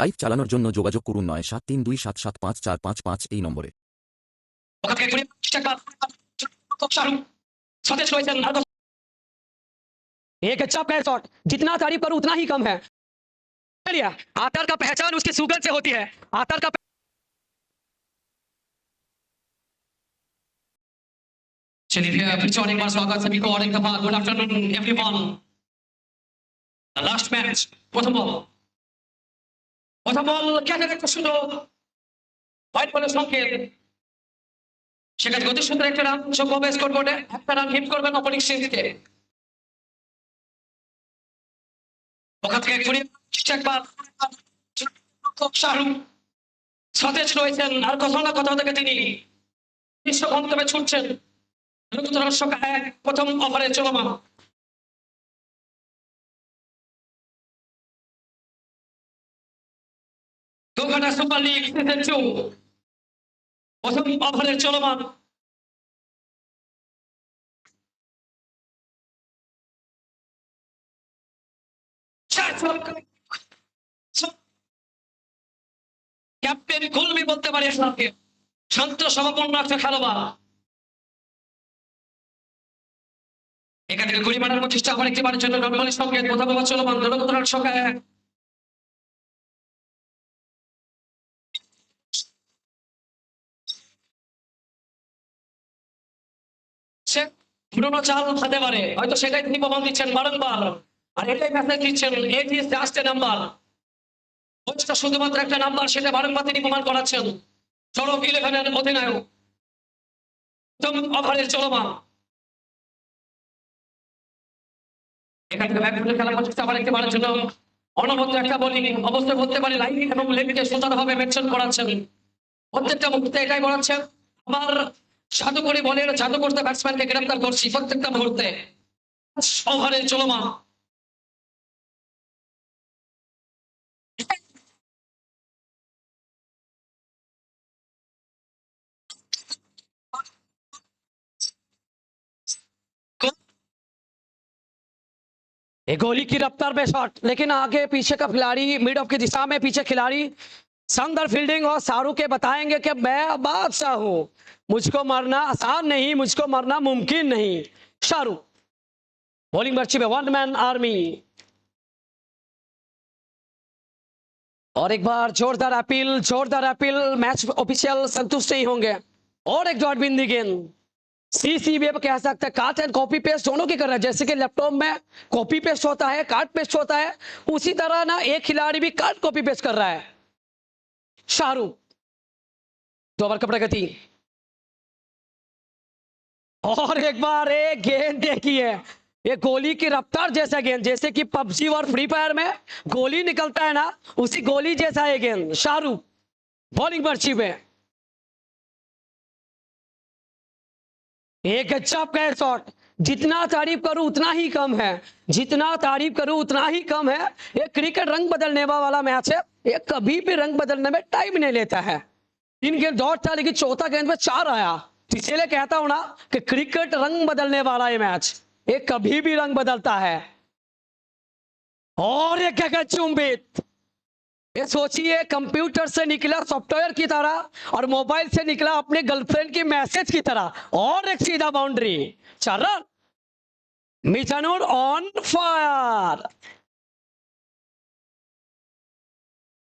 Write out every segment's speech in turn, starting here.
Live চালানোর জন্য যোগাযোগ করুন নয় সাত তিন দুই সাত সাত পাঁচ চার পাঁচ পাঁচ এই নম্বরে ওখান থেকে ঘুরে চেষ্টা কর শাহরুখ সতেজ রয়েছেন আর কত- एक अच्छा पैर शॉट जितना तारीफ करो उतना ही कम है चलिए आतर का पहचान उसकी सुगंध से होती है आतर का चलिए फिर फिर से और एक बार स्वागत सभी को और एक दफा good afternoon everyone last match প্রথম বল প্রথম বল ক্যাচে একটা সুন্দর হোয়াইট বলের সংকেত। সেখানে গতি সুন্দর একটা রান সম্ভব স্কোর বোর্ডে একটা রান হিট করবেন অপরিক ওখান থেকে একবার। শাহরুখ সতেজ রয়েছেন, আর কোথাও না কোথাও থেকে তিনি বিশ্ব গন্তব্যে ছুটছেন। প্রথম ওভারে চলমান। সুপারলিগ সিজন টু প্রথম ওভারের চলমান। ক্যাপ্টেন কলমি বলতে পারে সমাপন্ন একটা খেলোয়াড়। এখান থেকে কুড়ি মারার চেষ্টা আবার একটি মানের জন্য রনমানের সঙ্গে প্রথম চলমান। রনমানের সঙ্গে পুরোনো চাল হতে পারে। হয়তো সেটাই তিনি প্রমাণ দিচ্ছেন বারংবার। আর এটাই মেসেজ দিচ্ছেন এট নাম্বার কোচটা শুধুমাত্র একটা নাম্বার সেটা বারংবার তিনি প্রমাণ করাচ্ছেন। চরক ইলেভেনের অধিনায়ক। প্রথম ওভারের চলমান। এখান খেলা আবার একটি বোলিং অবশ্যই লাইন এবং করাচ্ছেন। এটাই বলাচ্ছেন আমার জাদু করে বলের জাদু করতে ব্যাটসম্যানকে গ্রেপ্তার করছি প্রত্যেকটা মুহূর্তে ওভারে চলমান ये गोली की रफ्तार पे शॉट लेकिन आगे पीछे का खिलाड़ी मिड ऑफ की दिशा में पीछे खिलाड़ी शानदार फील्डिंग और शाहरुख के बताएँगे कि मैं बादशाह हूँ। मुझको मरना आसान नहीं, मुझको मरना मुमकिन नहीं। शाहरुख बॉलिंग बर्ची में वन मैन आर्मी और एक बार जोरदार अपील जोरदार अपील मैच ऑफिशियल संतुष्ट नहीं होंगे। और एक डॉट बिंदी गेंद। सी सी भी कह सकते हैं काट एंड कॉपी पेस्ट दोनों की कर रहा है। जैसे कि लैपटॉप में कॉपी पेस्ट होता है काट पेस्ट होता है, उसी तरह ना एक खिलाड़ी भी काट कॉपी पेस्ट कर रहा है। शाहरुख, दो ओवर का प्रगति और एक बार एक गेंद देखिए ये गोली की रफ्तार जैसा गेंद, जैसे कि पबजी और फ्री फायर में गोली निकलता है ना, उसी गोली जैसा है गेंद। शाहरुख, बॉलिंग पर्ची में। एक अच्छा प्लेयर शॉट। जितना तारीफ़ करूँ, उतना ही कम है। जितना तारीफ़ करूँ, उतना ही कम है। ये क्रिकेट रंग बदलने वाला मैच है। ये कभी भी रंग बदलने में टाइम नहीं लेता है। तीन गेंद डॉट था, लेकिन चौथा गेंद में चार आया। तो इसीलिए कहता हूँ ना कि क्रिकेट रंग बदलने वाला ये मैच। ये कभी भी रंग बदलता है। और ये क्या चुंबित ये सोचिए, कंप्यूटर से निकला सॉफ्टवेयर की तरह और मोबाइल से निकला अपने गर्लफ्रेंड की मैसेज की तरह। और एक सीधा बाउंड्री। चल रहा मिथानुर ऑन फायर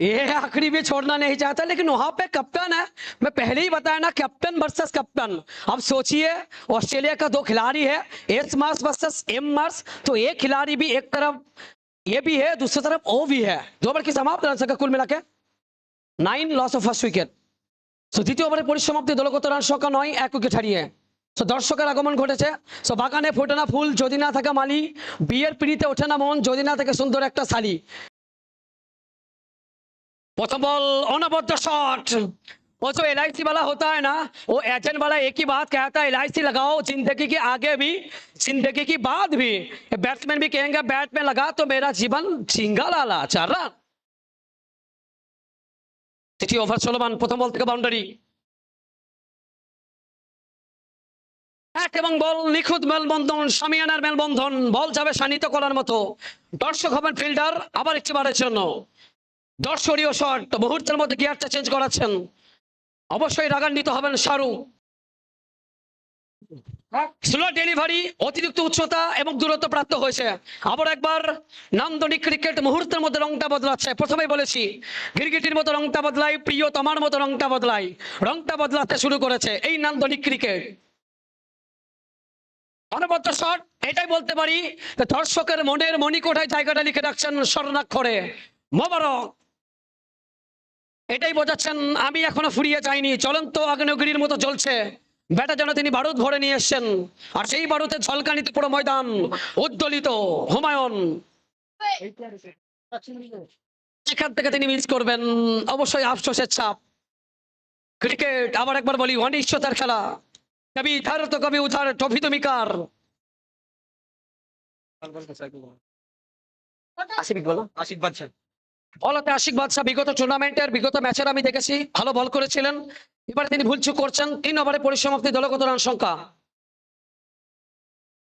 ये आखिरी भी छोड़ना नहीं चाहता लेकिन वहां पे कप्तान है मैं पहले ही बताया ना कैप्टन वर्सेस कप्तान अब सोचिए ऑस्ट्रेलिया का दो खिलाड़ी है S Mars versus M Mars तो एक खिलाड़ी भी एक तरफ ये भी है दूसरी तरफ ओ भी है दो ओवर की समाप्त রান সংখ্যা কুল মিলাকে nine loss of first wicket so দ্বিতীয় ওভারের পরিসমাপ্তি দলগত রান সংখ্যা নয় এক উইকেট হারিয়ে সো দর্শকের আগমন ঘটেছে সো বাগানে ফোটে না ফুল যদি না থাকে মালি বিয়ের পিড়িতে ওঠে না মন যদি না থাকে সুন্দর একটা শালি প্রথম বল অনবদ্য শট वो जो एल वाला होता है ना वो एजेंट वाला एक ही बात कहता है एल लगाओ जिंदगी के आगे भी जिंदगी की बाद भी बैट्समैन भी कहेंगे बैट में लगा तो मेरा जीवन झिंगा लाला चार রান তৃতীয় ওভার চলমান প্রথম বল থেকে বাউন্ডারি এক এবং বল নিখুঁত মেলবন্ধন সামিয়ানার মেলবন্ধন, বল যাবে শানিত করার মতো। দর্শক হবেন ফিল্ডার, আবার একটি বারের জন্য দর্শনীয় শট মুহূর্তের মধ্যে গিয়ারটা চেঞ্জ করাচ্ছেন। অবশ্যই রাগান্বিত হবেন শাহরুখ। স্লো ডেলিভারি অতিরিক্ত উচ্চতা এবং দূরত্ব প্রাপ্ত হয়েছে। আবার একবার নান্দনিক ক্রিকেট মুহূর্তের মধ্যে রংটা বদলাচ্ছে। প্রথমেই বলেছি গিরগিটির মতো রংটা বদলাই প্রিয় তোমার মতো রংটা বদলাই রংটা বদলাতে শুরু করেছে এই নান্দনিক ক্রিকেট অনবদ্য শট এটাই বলতে পারি দর্শকের মনের মণিকোঠায় জায়গাটা লিখে রাখছেন স্বর্ণাক্ষরে। মোবারক, এটাই বোঝাচ্ছেন, আমি এখনও ফুরিয়ে যাইনি, চলন্ত আগ্নেয়গিরির মতো চলছে ব্যাটা যেন তিনি বারুদ ভরে নিয়ে এসছেন, আর সেই বারুদের ঝলকানিতে পুরো ময়দান উদ্দোলিত, হুমায়ুন। এখান থেকে তিনি মিস করবেন, অবশ্যই আফসোসের ছাপ। ক্রিকেট, আবার একবার বলি, অনিশ্চয়তার খেলা। কবি ইধার তো কবি উধার ট্রফি তুমি কার আশিক আশিক বাদশাহ বিগত টুর্নামেন্টের বিগত ম্যাচের আমি দেখেছি, ভালো বল করেছিলেন। এবারে তিনি ভুলচুক করছেন, তিন ওভারে পরিসমাপ্তি, দলগত রান সংখ্যা।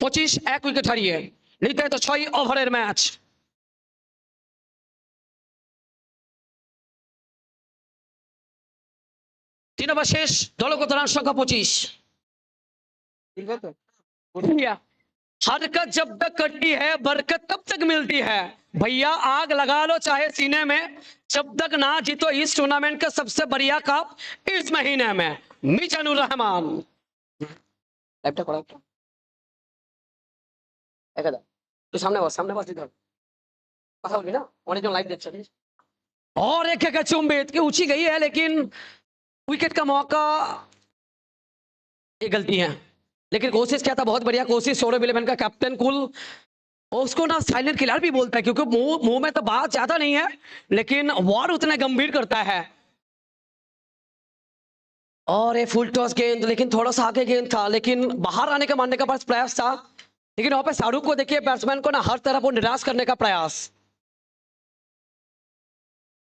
পঁচিশ, এক উইকেট হারিয়ে। নির্ধারিত ছয় ওভারের ম্যাচ তিন ওভার শেষ, দলগত রান সংখ্যা পঁচিশ। भैया हरकत जब तक कटती है बरकत तब तक मिलती है भैया आग लगा लो चाहे सीने में जब तक ना जीतो इस टूर्नामेंट का सबसे बढ़िया कप इस महीने में मिजानुर रहमान লাইভটা করা একটা একাদা তুই সামনে বস সামনে বস দিতে কথা বলবি না অনেকজন লাইভ দেখছে और एक एक चुम्बित की ऊंची गई है लेकिन विकेट का मौका ये गलती है लेकिन कोशिश क्या था? बहुत बढ़िया कोशिश, सौरभ इलेवन का कैप्टन कुल उसको ना साइलेंट किलर भी बोलता है, क्योंकि मुँह मुँह में तो बात ज़्यादा नहीं है, लेकिन वार उतना गंभीर करता है। और ये फुल टॉस गेंद, लेकिन थोड़ा सा आगे गेंद था, लेकिन बाहर आने का मारने का पास प्रयास था। लेकिन वहाँ पे शाहरुख को देखिए बैट्समैन को ना हर तरफ़ वो निराश करने का प्रयास।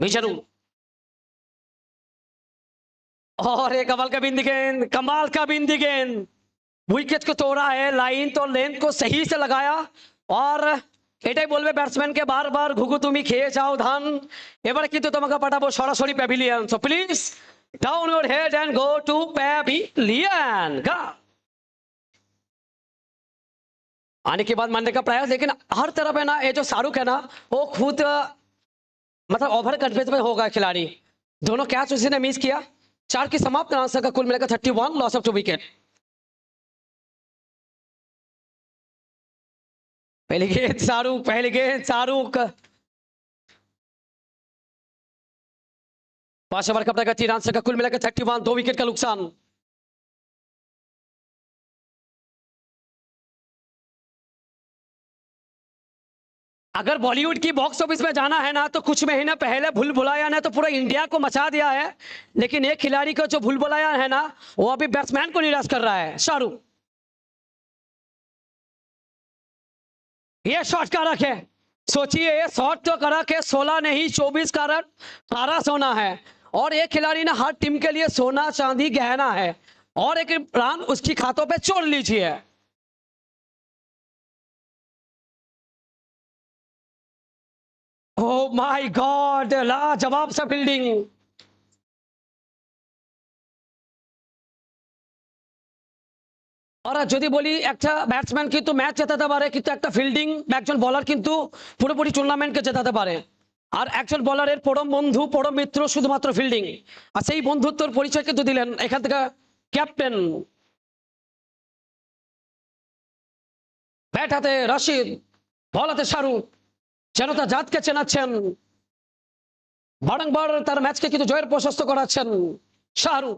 विशरु और एक कमाल का बिंदी गेंद, कमाल का बिंदी गेंद। विकेट को तोड़ा है लाइन तो लेंथ को सही से लगाया। और এটাই বলবে ব্যাটসম্যান বারবার ঘুঘু তুমি খেয়ে যাও ধান এবার কিন্তু তোমাকে পাঠাবো সরাসরি pavilion so please down your head and go to pavilion গা आने के बाद मानने का प्रयास, लेकिन हर तरफ़ है ना, ये जो शाहरुख है ना, वो खुद मतलब ओवर कन्फेस में होगा खिलाड़ी। दोनों कैच उसी ने मिस किया। चार की समाप्त आंसर का कुल मिलाकर thirty one loss of two wicket पहली गेंद, शाहरुख, पहली गेंद, शाहरुख। पाँच ओवर का प्रगति आंसर का कुल मिलाकर थर्टी वन दो विकेट का नुकसान। अगर बॉलीवुड की बॉक्स ऑफ़िस में जाना है ना तो कुछ महीने पहले भूल भुलाया ने तो पूरा इंडिया को मचा दिया है। लेकिन एक खिलाड़ी को जो भूल भुलाया है ना, वो अभी बैट्समैन को निराश कर रहा है, शाहरुख। ये शॉट का रख है। सोचिए ये शॉट तो करा है सोलह नहीं, चौबीस का रन सारा सोना है। और एक खिलाड़ी ने हर टीम के लिए सोना, चांदी, गहना है। और एक रन उसकी खातों पे छोड़ लीजिए। ओ माय गॉड लाजवाब सा फील्डिंग আর যদি বলি একটা ব্যাটসম্যান কিন্তু ম্যাচ জেতাতে পারে কিন্তু একটা ফিল্ডিং একজন বলার কিন্তু পুরোপুরি টুর্নামেন্টকে জেতাতে পারে আর একজন বলারের পরম বন্ধু পরম মিত্র শুধুমাত্র ফিল্ডিং আর সেই বন্ধুত্বর পরিচয় কিন্তু দিলেন এখান থেকে ক্যাপ্টেন ব্যাট হাতে রশিদ বল হাতে শাহরুখ যেন তার জাতকে চেনাচ্ছেন বারংবার তার ম্যাচকে কিন্তু জয়ের প্রশস্ত করাচ্ছেন শাহরুখ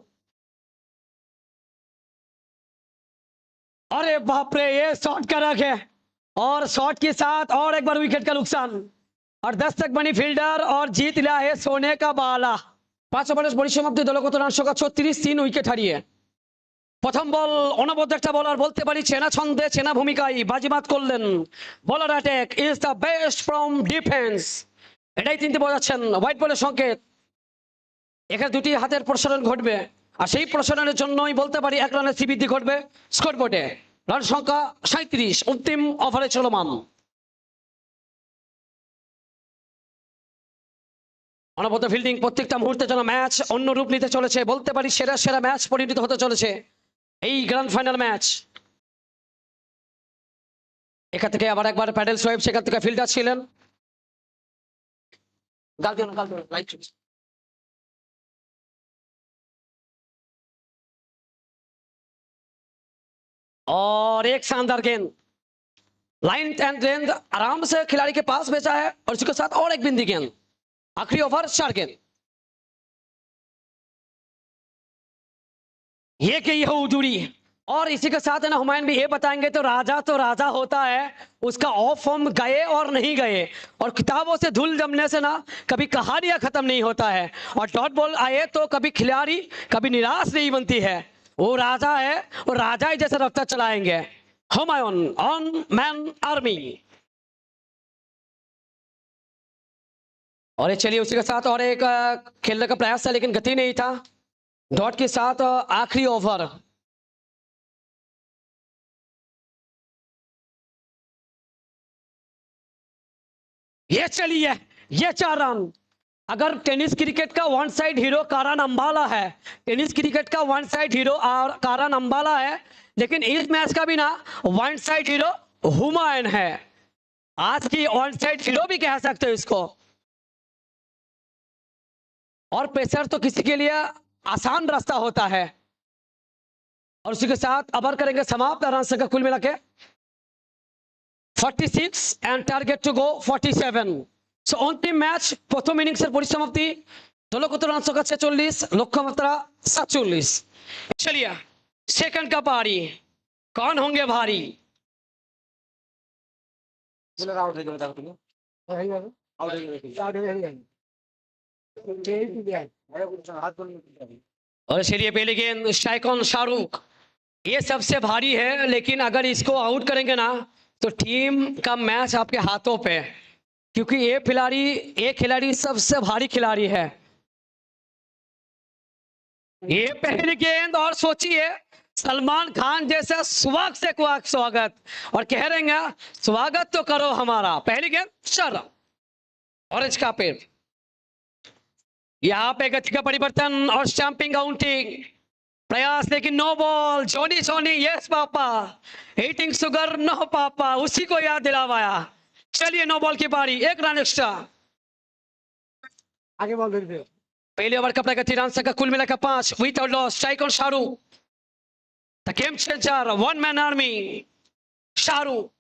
अरे बाप रे ये शॉट का रख है और शॉट के साथ और एक बार विकेट का नुकसान और दस तक बनी फील्डर और जीत लिया है सोने का बाला পাঁচ ওভারের পরিসমাপ্তি দলগত রান সংখ্যা ছত্রিশ তিন উইকেট হারিয়ে প্রথম বল, অনবদ্য একটা বলার বলতে পারি চেনা ছন্দে, চেনা ভূমিকায় বাজিমাত করলেন। বলার attack is the best from defence এটাই চিনতে বোঝাচ্ছেন হোয়াইট বলের সংকেত। এখানে দুটি হাতের প্রসারণ ঘটবে, আর সেই প্রসারণের জন্যই বলতে পারি এক রানের শ্রীবৃদ্ধি ঘটবে স্কোর বোর্ডে রান সংখ্যা সাঁত্রিশ অন্তিম ওভারে চলমান। অনবদ্য ফিল্ডিং প্রত্যেকটা মুহূর্তে যেন ম্যাচ অন্য রূপ নিতে চলেছে, বলতে পারি সেরা সেরা ম্যাচ পরিণত হতে চলেছে। এই গ্র্যান্ড ফাইনাল ম্যাচ এখান থেকে আবার একবার প্যাডেল সোয়েব সেখান থেকে ফিল্ডার ছিলেন গাল দিও না, গাল দিও না, light চলছে। और एक शानदार गेंद लाइन एंड गेंद आराम से खिलाड़ी के पास भेजा है और उसके साथ और एक बिंदी गेंद आखिरी ओवर चार गेंद ये कि यह उजूरी और इसी के साथ है ना, हुमायूं भी ये बताएँगे तो राजा तो राजा होता है, उसका ऑफ़ फॉर्म गए और नहीं गए। और किताबों से धूल जमने से ना, कभी कहानियाँ खत्म नहीं होता है। और डॉट बॉल आए तो कभी खिलाड़ी, कभी निराश नहीं बनती है। वो राजा है और राजा ही जैसे रफ्तार चलाएँगे। हुमायूं ऑन मैन आर्मी और चलिए उसी के साथ और एक खेलने का प्रयास था, लेकिन गति नहीं था। डॉट के साथ आखिरी ओवर। ये चलिए, ये चार रन। अगर टेनिस क्रिकेट का one side hero Karan Ambala है, टेनिस क्रिकेट का one side hero Karan Ambala है, लेकिन इस मैच का भी ना वन साइड हीरो हुमायन है। आज की वन साइड हीरो भी कह सकते हो इसको। और प्रेशर तो किसी के लिए आसान रास्ता होता है और उसी के साथ अबर करेंगे समाप्त रन संख्या कुल मिला के 46 and target to go 47 so অন্তিম ম্যাচ প্রথম ইনিংসের পরিসমাপ্তি দলগত রান সংখ্যা ছেচল্লিশ লক্ষ্যমাত্রা সাতচল্লিশ চলিয়া সেকেন্ড का पारी कौन होंगे भारी बोले आउट और चलिए पहले गेंद शाइकॉन शाहरुख, ये सबसे भारी है, लेकिन अगर इसको आउट करेंगे ना तो टीम का मैच आपके हाथों पे क्योंकि ये खिलाड़ी ये खिलाड़ी सबसे भारी खिलाड़ी है। ये पहली गेंद और सोचिए, सलमान खान जैसे स्वाग से कुआक स्वागत। और कह रहे हैं, स्वागत तो करो हमारा। पहली गेंद चल ऑरेंज का पेड़। यहाँ पे गति का परिवर्तन और स्टैंपिंग काउंटिंग प्रयास लेकिन no ball Johnny Johnny yes papa. Eating sugar no papa. उसी को याद दिलावाया। चलिए नो बॉल की बारी एक रन एक्स्ट्रा आगे बॉल भेज दे पहले ओवर का प्रगति रन संख्या कुल मिलाकर पाँच। Without loss strike on Shahrukh the game changer one man army Shahrukh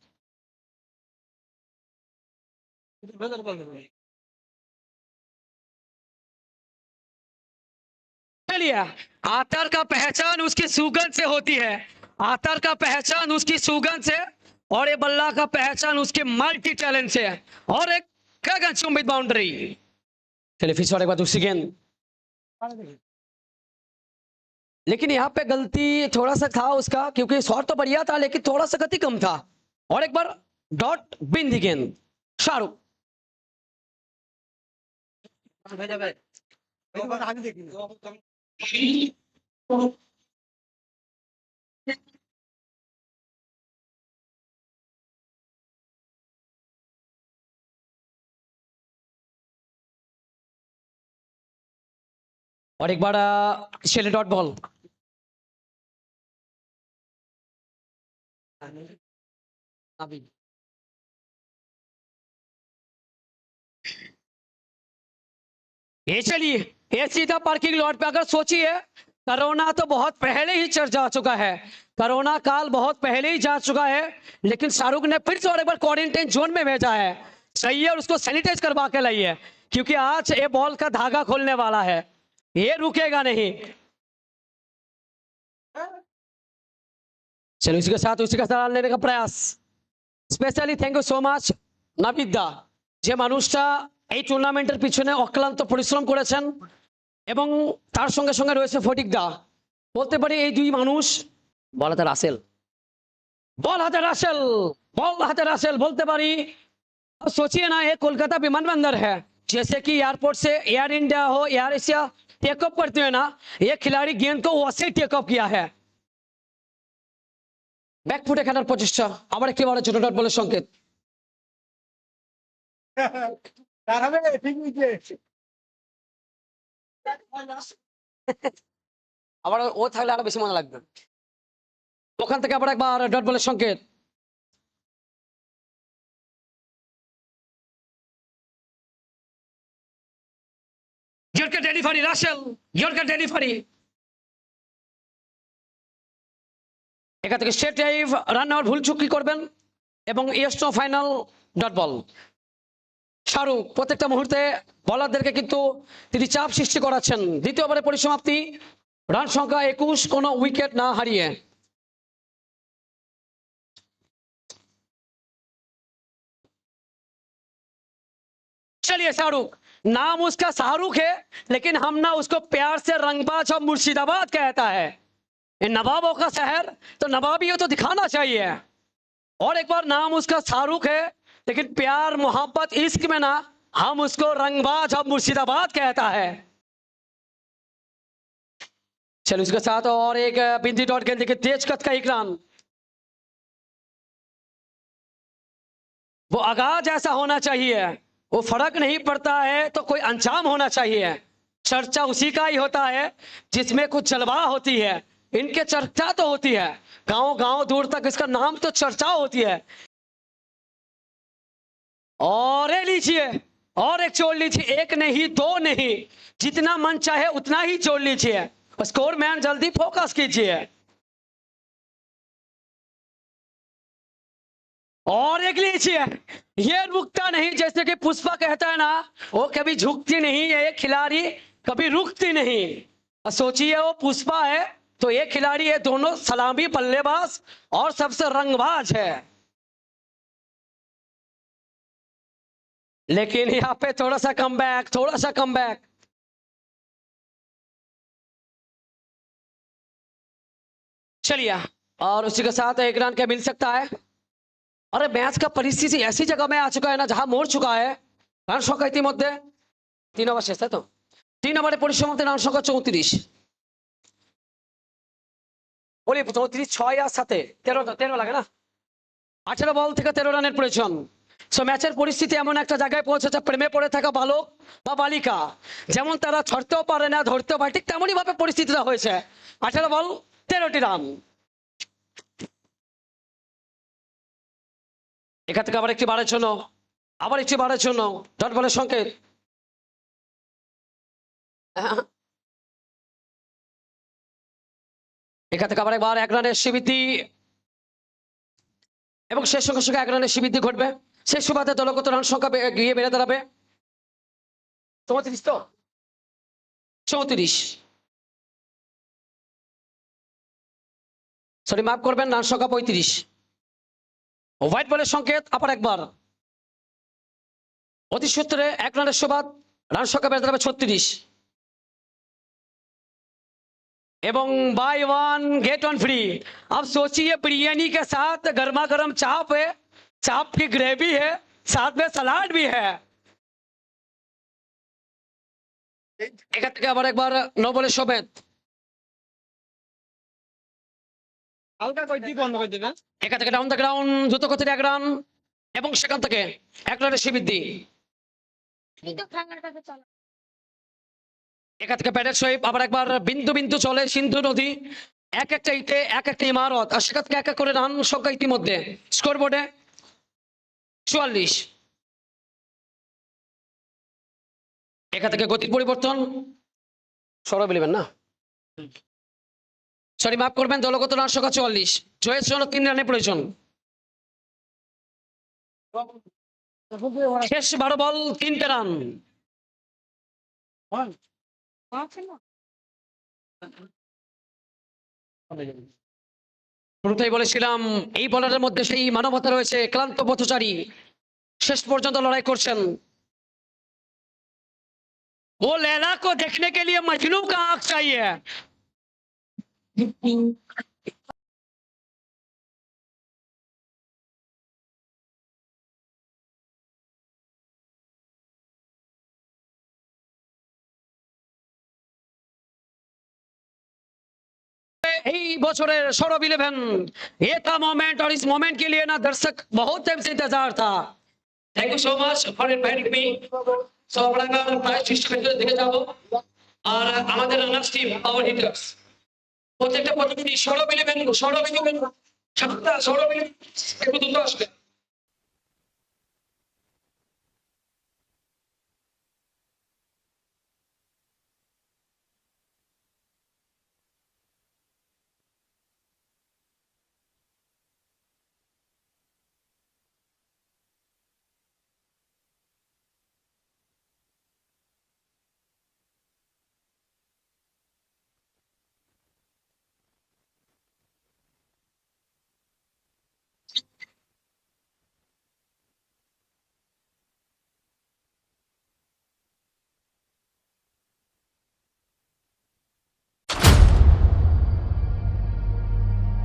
चलिए आतर का पहचान उसकी सुगंध से होती है। आतर का पहचान उसकी सुगंध से और ये बल्ला का पहचान उसके मल्टी टैलेंट से है। और एक गगन चुंबित बाउंड्री चलिए फिर एक बार दूसरी गेंद। लेकिन यहाँ पे गलती थोड़ा सा था उसका, क्योंकि शॉट तो बढ़िया था, लेकिन थोड़ा सा गति कम था। और एक बार डॉट बिन दी गेंद। शाहरुख। भेजा भाई एक बार आगे देखिए और एक बार शेले डॉट बॉल अभी ये चलिए ये सीधा पार्किंग लॉट पे अगर सोचिए कोरोना तो बहुत पहले ही चढ़ जा चुका है कोरोना काल बहुत पहले ही जा चुका है लेकिन शाहरुख ने फिर से और एक बार क्वारंटाइन जोन में भेजा है सही है और उसको सैनिटाइज करवा के लाइए क्योंकि आज ये बॉल का धागा खोलने वाला है ये रुकेगा नहीं चलो उसी के साथ उसी का साथ लेने का प्रयास specially thank you so much Nabid দা যে মানুষটা এই টুর্নামেন্টের পিছনে অক্লান্ত পরিশ্রম করেছেন এবং তার সঙ্গে সঙ্গে রয়েছে ফটিক দা বলতে পারি এই দুই মানুষ বল হাতে রাসেল বল হাতে রাসেল বল হাতে রাসেল বলতে পারি अब सोचिए ना ये कोलकाता विमानबंदर है जैसे कि एयरपोर्ट से एयर इंडिया हो एयर एशिया टेक ऑफ करते हैं ना ये खिलाड़ी गेंद को वैसे टेक ऑफ किया है ব্যাকফুটে খেলার প্রচেষ্টা আবার একটি বড় ছোট ডট বলে সংকেত আবার ও থাকলে আরও বেশি মজা লাগবে। ওখান থেকে আবার একবার ডট বলে সংকেত। এখান থেকে স্টেট রান নেওয়ার ভুল চুক্তি করবেন এবং ইয়েস্ট ফাইনাল ডট বল শাহরুখ প্রত্যেকটা মুহূর্তে বলারদেরকে কিন্তু তিনি চাপ সৃষ্টি করাচ্ছেন দ্বিতীয় ওভারের পরিসমাপ্তি রান সংখ্যা একুশ কোনো উইকেট না হারিয়ে चलिए शाहरुख नाम उसका शाहरुख है लेकिन हम ना उसको प्यार से रंगबाज और मुर्शिदाबाद कहता है ये नवाबों का शहर तो नवाबी तो दिखाना चाहिए और एक बार नाम उसका शाहरुख है लेकिन प्यार, मोहब्बत, इश्क में ना हम उसको रंगबाज और मुर्शिदाबाद कहता है। चलो उसके साथ और एक बिंदी डॉट खेल देखिए तेज कद का एक रन वो आगाज़ ऐसा होना चाहिए, वो फ़र्क नहीं पड़ता है तो कोई अंजाम होना चाहिए। चर्चा उसी का ही होता है जिसमें कुछ जलवा होती है। इनके चर्चा तो होती है। गाँव गाँव दूर तक इसका नाम तो चर्चा होती है। और लीजिए, और एक जोड़ लीजिए, एक नहीं, दो नहीं, जितना मन चाहे उतना ही जोड़ लीजिए। स्कोर मैन, जल्दी फोकस कीजिए। और एक लीजिए, ये रुकता नहीं, जैसे कि पुष्पा कहता है ना, वो कभी झुकती नहीं है ये खिलाड़ी कभी रुकती नहीं। सोचिए, वो पुष्पा है तो ये खिलाड़ी है दोनों सलामी बल्लेबाज और सबसे रंगबाज है। लेकिन यहाँ पे थोड़ा सा कम बैक थोड़ा सा कम बैक चलिए और उसी के साथ एक रन क्या मिल सकता है अरे मैच का परिस्थिति ऐसी जगह में आ चुका है ना जहां मोड़ चुका है রান সংখ্যা ইতিমধ্যে তিন ওভার শেষ তাই তো তিন ওভারে পরিসমাপ্তি রান সংখ্যা চৌত্রিশ বলি চৌত্রিশ ছয় আর সাথে তেরো তেরো লাগে না আঠেরো বল থেকে তেরো রানের প্রয়োজন সো ম্যাচের পরিস্থিতি এমন একটা জায়গায় পৌঁছেছে, প্রেমে পড়ে থাকা বালক বা বালিকা। যেমন তারা ছড়তেও পারে না, ধরতেও পারে, ঠিক তেমনই ভাবে পরিস্থিতিটা হয়েছে। আঠেরো বল, তেরোটি রান। এখান থেকে আবার একটি বারের জন্য, আবার একটি বারের জন্য ডট বলের সংকেত। এখান থেকে আবার একবার এক রানের শিবিতি এবং শেষ সঙ্গে সঙ্গে এক রানের শিবিতি ঘটবে। শেষ সুবাদে দলগত রান সংখ্যা বে- গিয়ে বেড়ে দাঁড়াবে চৌত্রিশ তো চৌত্রিশ সরি মাফ করবেন রান সংখ্যা পঁয়ত্রিশ হোয়াইট বলের সংকেত আবার একবার অতি সূত্রে এক রানের সুবাদ রান সংখ্যা বেড়ে দাঁড়াবে ছত্রিশ এবং buy one get one free अब सोचिए बिरयानी के साथ गर्मा गर्म चाप है चाप की ग्रेवी है साथ में सलाद भी है এখান থেকে আবার একবার নো বলে সমেত হালকা কই দি বন্ধ করে দিবেন এখান থেকে ডাউন দ্য গ্রাউন্ড দ্রুত গতির এক রান এবং সেখান থেকে এক রানের শিবৃদ্ধি এই তো খানাটাকে চালা এখান থেকে প্যাডের সহিত আবার একবার বিন্দু বিন্দু চলে সিন্ধু নদী এক একটা ইটে এক একটা ইমারত আর সেখান থেকে এক এক করে রান সংখ্যা ইতিমধ্যে স্কোর বোর্ডে চুয়াল্লিশ। এখান থেকে গতি পরিবর্তন। সরব বলিবেন না? সরি মাফ করবেন দলগত রান সংখ্যা চুয়াল্লিশ। জয়ের জন্য তিন রানের প্রয়োজন। শেষ বারো বল তিনটে রান। আছে না শুরুতেই বলেছিলাম এই বলারের মধ্যে সেই মানবতা রয়েছে ক্লান্ত পথচারী শেষ পর্যন্ত লড়াই করছেন वो लैला को देखने के लिए मजनू का आंख चाहिए এই বছরের সরব ইলেভেন ये था मोमेंट और इस मोमेंट के लिए ना दर्शक बहुत टाइम से इंतजार था thank you so much for inviting me so আমরা প্রায় সৃষ্টি দেখে যাব। আর আমাদের রানার্স টিম পাওয়ার হিটার্স প্রত্যেকটা প্রতিনিধি সরব ইলেভেন সরব ইলেভেন সপ্তাহ সরব ইলেভেন একটু দ্রুত আসবে।